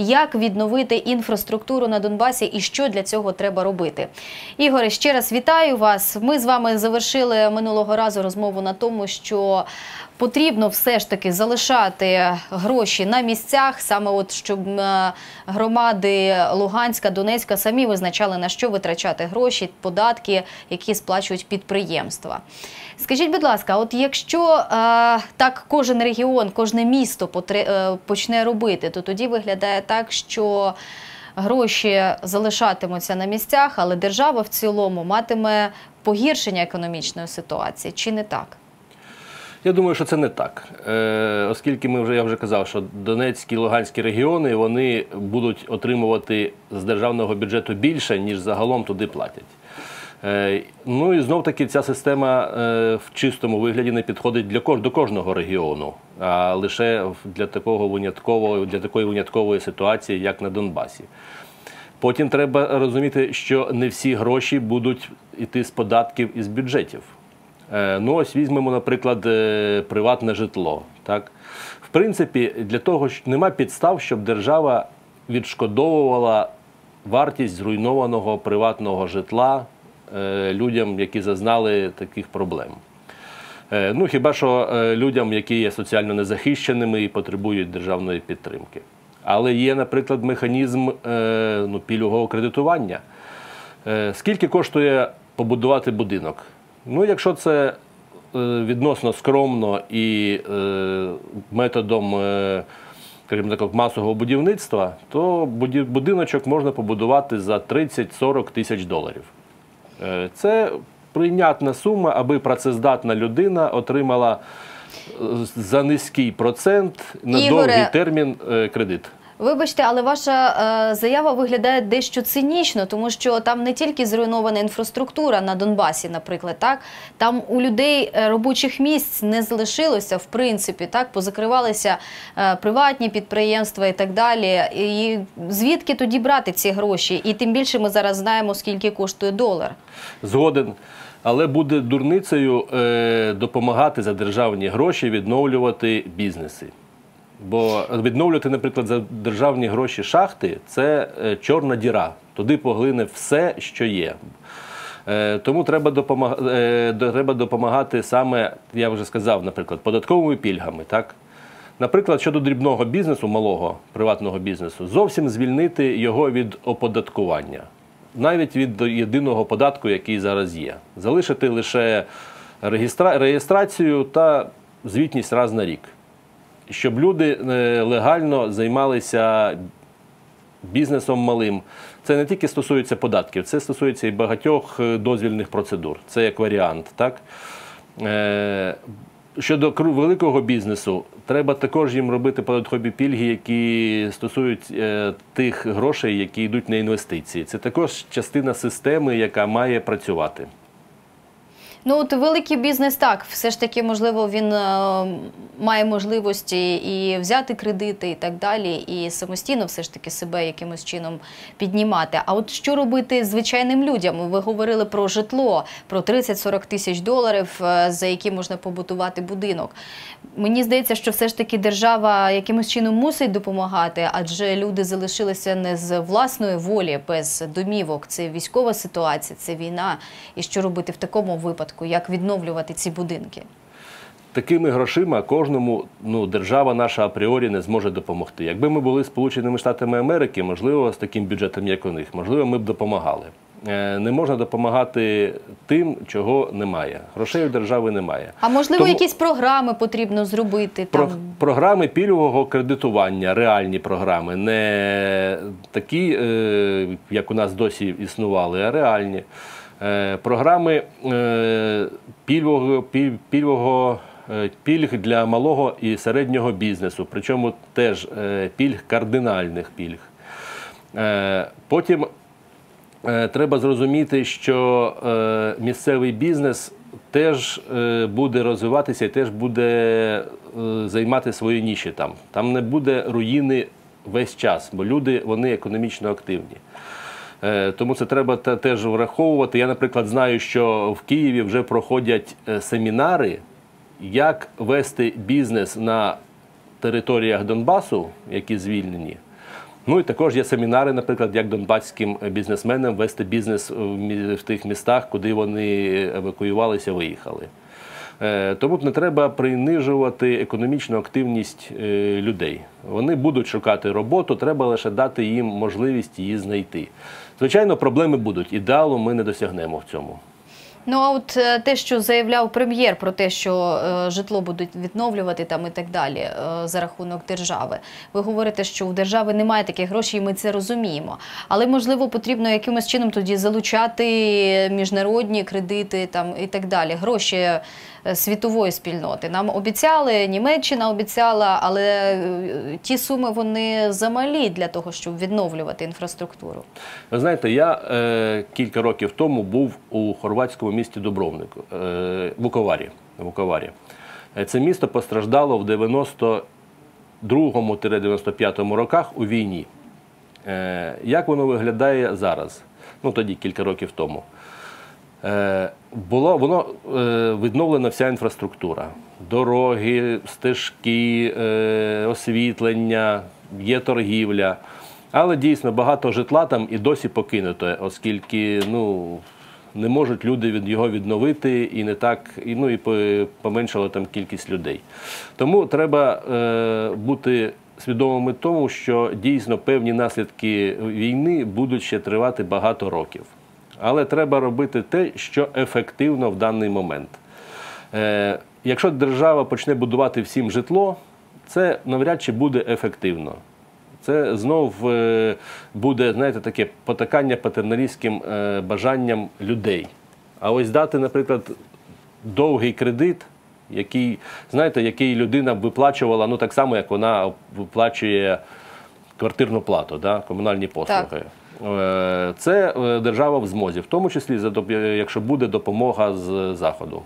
як відновити інфраструктуру на Донбасі і що для цього треба робити. Ігоре, ще раз вітаю вас. Ми з вами завершили минулого разу розмову на тому, що потрібно все ж таки залишати гроші на місцях, саме от щоб е, громади Луганська, Донецька самі визначали на що витрачати гроші, податки, які сплачують підприємства. Скажіть, будь ласка, от якщо е, так кожен регіон, кожне місто потре- е, почне робити, то тоді виглядає так, що гроші залишатимуться на місцях, але держава в цілому матиме погіршення економічної ситуації, чи не так? Я думаю, що це не так, е, оскільки ми вже я вже казав, що Донецькі і Луганські регіони вони будуть отримувати з державного бюджету більше, ніж загалом туди платять. Е, ну і знов таки ця система е, в чистому вигляді не підходить для до кожного регіону, а лише для такого виняткового для такої виняткової ситуації, як на Донбасі. Потім треба розуміти, що не всі гроші будуть йти з податків і з бюджетів. Е, Ну, ось візьмемо, наприклад, приватне житло. Так? В принципі, для того ж нема підстав, щоб держава відшкодовувала вартість зруйнованого приватного житла людям, які зазнали таких проблем. Е, Ну, хіба що е, людям, які є соціально незахищеними і потребують державної підтримки. Але є, наприклад, механізм е, ну, пільгового кредитування. Е, Скільки коштує побудувати будинок? Ну, якщо це е, відносно скромно і е, методом, е, так, масового будівництва, то будиночок можна побудувати за 30-40 тисяч доларів. Е, Це прийнятна сума, аби працездатна людина отримала е, за низький процент на Ігоре, довгий термін е, кредит. Вибачте, але ваша е, заява виглядає дещо цинічно, тому що там не тільки зруйнована інфраструктура на Донбасі, наприклад, так там у людей е, робочих місць не залишилося, в принципі, так позакривалися е, приватні підприємства і так далі. І звідки тоді брати ці гроші? І тим більше ми зараз знаємо, скільки коштує долар. Згоден. Але буде дурницею е, допомагати за державні гроші відновлювати бізнеси. Бо відновлювати, наприклад, за державні гроші шахти це е, чорна діра. Туди поглине все, що є. Е, тому треба, допомаг... е, треба допомагати саме, я вже сказав, наприклад, податковими пільгами. Так? Наприклад, щодо дрібного бізнесу, малого приватного бізнесу, зовсім звільнити його від оподаткування, навіть від єдиного податку, який зараз є. Залишити лише реєстра... реєстрацію та звітність раз на рік, щоб люди е, легально займалися бізнесом малим. Це не тільки стосується податків, це стосується і багатьох е, дозвільних процедур. Це як варіант. Так? Е, Щодо великого бізнесу, треба також їм робити податкові пільги, які стосують тих грошей, які йдуть на інвестиції. Це також частина системи, яка має працювати. Ну от великий бізнес так, все ж таки, можливо, він е, має можливості і взяти кредити і так далі, і самостійно все ж таки себе якимось чином піднімати. А от що робити звичайним людям? Ви говорили про житло, про 30-40 тисяч доларів, е, за які можна побудувати будинок. Мені здається, що все ж таки держава якимось чином мусить допомагати, адже люди залишилися не з власної волі без домівок. Це військова ситуація, це війна. І що робити в такому випадку? Як відновлювати ці будинки? Такими грошима кожному ну, держава наша апріорі не зможе допомогти. Якби ми були Сполученими Штатами Америки, можливо, з таким бюджетом, як у них, можливо, ми б допомагали. Е, Не можна допомагати тим, чого немає. Грошей у держави немає. А можливо, Тому- якісь програми потрібно зробити Про, там. програми пільгового кредитування, реальні програми, не такі, е, як у нас досі існували, а реальні. Е, програми е, пільгового, пільгового, е, пільг для малого і середнього бізнесу, причому теж пільг кардинальних пільг. Потім Треба зрозуміти, що місцевий бізнес теж буде розвиватися і теж буде займати свої ніші там. Там не буде руїни весь час, бо люди вони економічно активні. Е, Тому це треба теж враховувати. Я, наприклад, знаю, що в Києві вже проходять е, семінари, як вести бізнес на територіях Донбасу, які звільнені, Ну і також є семінари, наприклад, як донбаським бізнесменам вести бізнес в тих містах, куди вони евакуювалися, виїхали. Е, Тому не треба принижувати економічну активність е, людей. Вони будуть шукати роботу, треба лише дати їм можливість її знайти. Звичайно, проблеми будуть. Ідеалу ми не досягнемо в цьому. Ну а от е, те, що заявляв прем'єр про те, що е, житло будуть відновлювати там і так далі е, за рахунок держави. Ви говорите, що у держави немає таких грошей, і ми це розуміємо. Але можливо потрібно якимось чином тоді залучати міжнародні кредити там і так далі. Гроші світової спільноти. Нам обіцяли, Німеччина обіцяла, але ті суми вони замалі для того, щоб відновлювати інфраструктуру. Ви знаєте, я е, кілька років тому був у хорватському місті Дубровнику, е, Вуковарі. Вуковарі. Е, Це місто постраждало в 92-95 роках у війні. Е, як воно виглядає зараз? Ну тоді кілька років тому. Е, було воно е, відновлена вся інфраструктура: дороги, стежки, е, освітлення, є торгівля. Але дійсно багато житла там і досі покинуто, оскільки ну, не можуть люди від його відновити і не так, і, ну, і по- поменшала там кількість людей. Тому треба е, бути свідомими тому, що дійсно певні наслідки війни будуть ще тривати багато років. Але треба робити те, що ефективно в даний момент. Е, якщо держава почне будувати всім житло, це навряд чи буде ефективно. Це знов е, буде, знаєте, таке потакання патерналістським е, бажанням людей. А ось дати, наприклад, довгий кредит, який, знаєте, який людина б виплачувала, ну так само, як вона виплачує квартирну плату, да, комунальні послуги. Е, Це держава в змозі, в тому числі якщо буде допомога з заходу.